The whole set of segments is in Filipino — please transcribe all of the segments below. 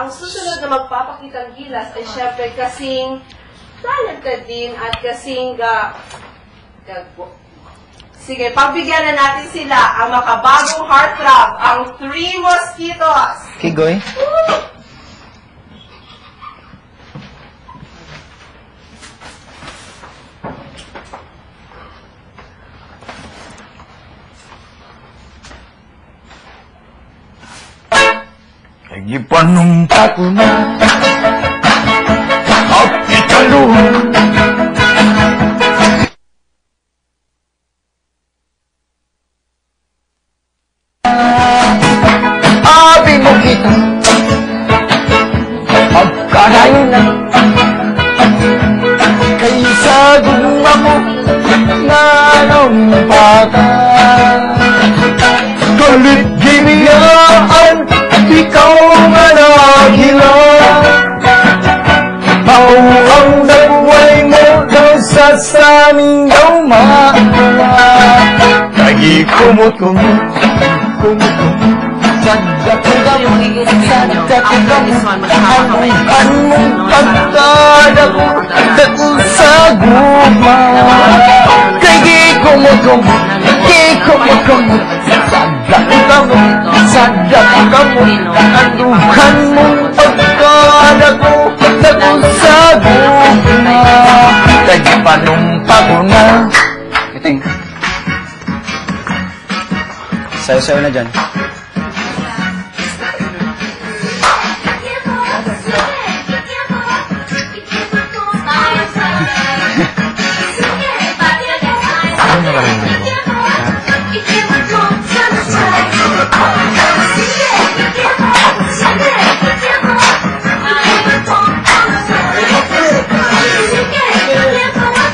ang susunod na magpapakitang gilas ay syempre kasing talented din at kasing ga... ga- Sige, pagbigyan na natin sila ang makabagong heartthrob, ang Three Mosquitoes. Kigoy? Ipanumpa ko na At ikaluha Abi mo kita Magkarayo na Kaysa guma mo Nanumpa ka Galit kumukumit, kumukumit Sadya ko lang, sadya ko lang Anong anong pagkala ko Dahil sa guma Kaya kumukumit, kaya kumukumit Sadya ko lang, sadya ko lang Anong anong pagkala ko Dahil sa guma Kaya panumpag ko na Sayo-sayo na dyan.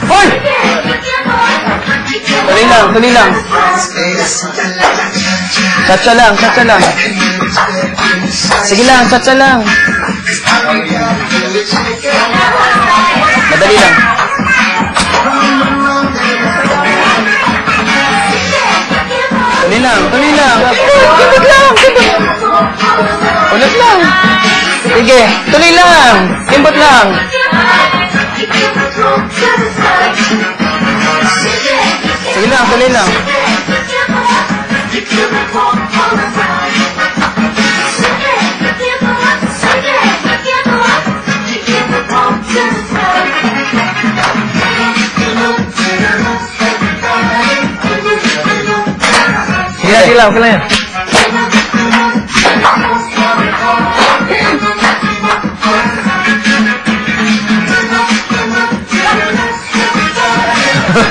Hoy! Tuloy lang, tuloy lang. Chacha lang, chacha lang. Sige lang, chacha lang. Madali lang. Tuloy lang, tuloy lang. Kimbot lang, kimbot. Ulit lang. Sige, tuloy lang. Kimbot lang. Sige lang, tuloy lang. Sige, sige lang, okay lang yan.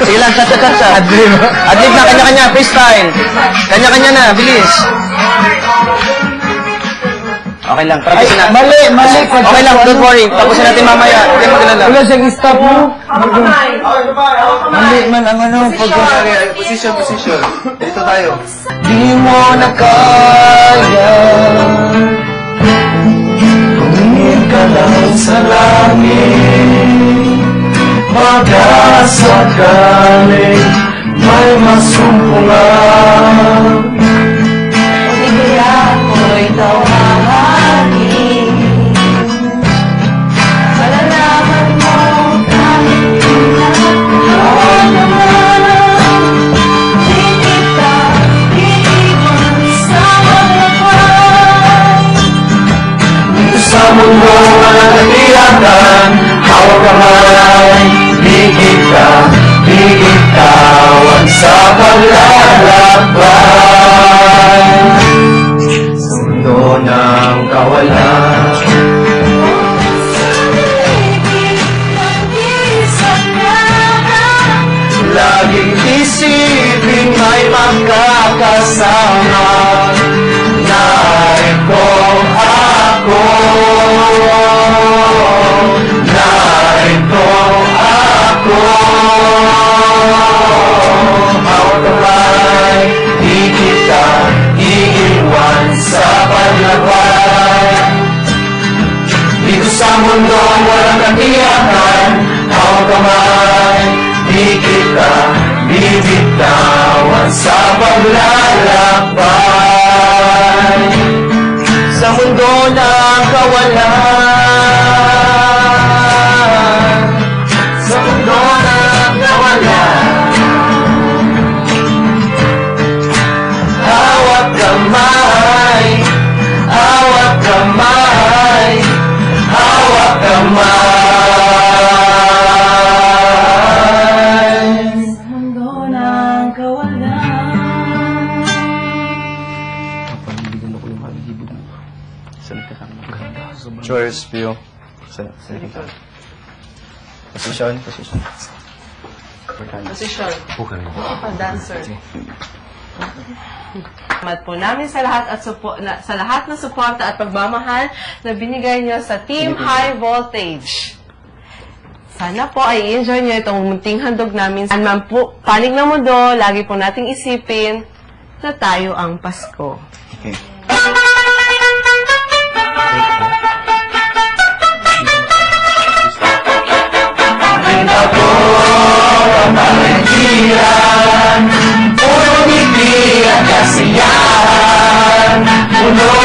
Sige lang, chacha, chacha. Adlib. Adlib na, kanya-kanya, freestyle. Kanya-kanya na, bilis. Okay lang, practice na. Mali, mali. Okay lang, don't worry. Tapusin natin mamaya. Huwag kayo magalala. Wala siyang stop mo. Mali man ang ano. Pag Position, position. Dito tayo. Di mo na kaya kamay Higit ka, higit tawan sa paglalakbay Sa mundo ng kawalan. Laging isipin may magkakasama Narito ako Choice, view. Sa, sa Position, position. Position. Pa dancer. Salamat po namin sa lahat at supo, na, sa lahat ng suporta at pagmamahal na binigay niyo sa Team High Voltage. Sana po ay enjoy niyo itong munting handog namin. Saan man po, panig ng mundo, lagi po nating isipin na tayo ang Pasko. Okay. Puro ngiti at kasiyahan Puno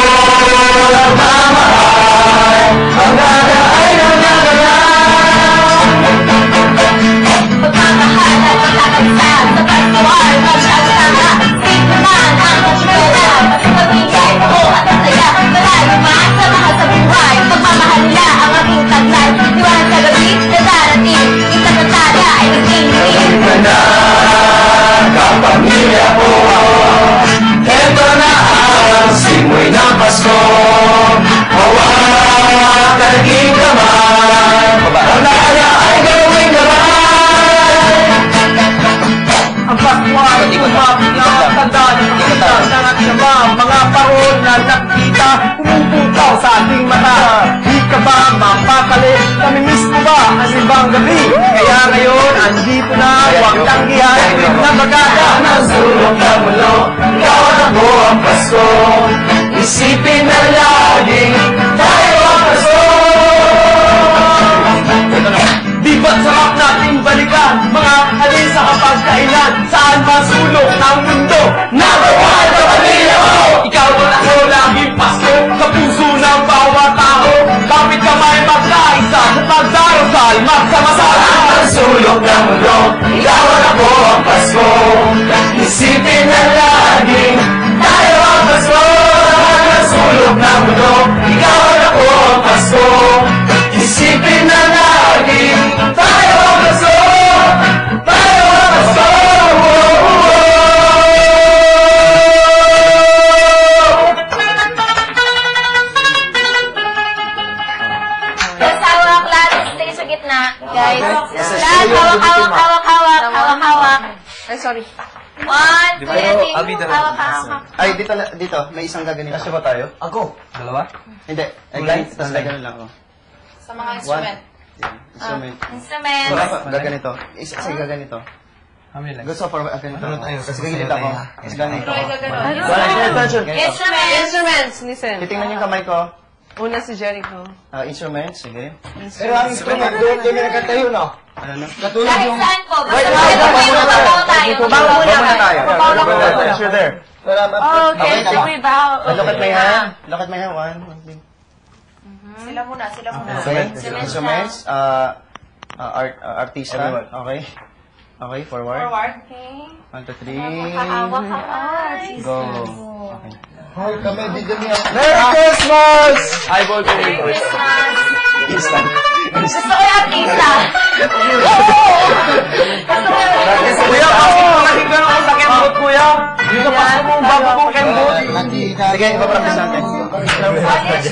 Parol na nakita, pumupuntaw sa ating mata. Di ka ba mapakalit? Namimiss mo ba ang ibang gabi? Kaya ngayon, andito na, huwag tanggihan, na bagada. ng sulok ng mulo Ikaw at ako ang Pasko Isipin na laging pagdarasal magsama-sama Ang sulok ng mulo Ikaw at ako ang Pasko. Isipin na laging tayo ang Pasko. Ang sulok ng mulo Ikaw at ako ang Pasko. Isipin na laging sorry. One, two, three. Abi, dala- Hawak, hawak. Ay, dito, la- dito. May isang gaganito. Kasi ba tayo? Ako Dalawa? Hindi. Ay, ganito. Tapos ganun lang. Oh. Sa mga One. instrument. Yeah, Instrument. Wala pa. Gaganito. Isa, isa gaganito. How many? Gusto for ganito. Kasi gagilid ako. Kasi ganito. Troy, gaganon. Attention. Ganito. Instruments. Instruments, listen. Titingnan yung kamay ko. Una si Jericho. Ah, instruments. Sige. Pero ang instrument doon, yung nagkatayo no? Ano na? Kahit saan po. Basta Wait, wait, wait, wait, magkatayo tayo. Bago muna Muna tayo. Babaw muna. Yes, you're there. Okay, so we bow. Look at my hand. Look at my hand. One. one, two. Sila muna, sila muna. Okay. Instruments. Uh, uh, art, uh, artista. Okay. Okay, forward. Forward. Okay. One, two, three. Hawak, hawak. Go. Okay. Merry Christmas! High voltage. Merry Christmas. Instant. Gusto ko yung artista. Kuya, bakit mo kasi ganun ang sakit mo, kuya? Yung sa paso mo, bago mo kembot. Sige, ipapractice natin. College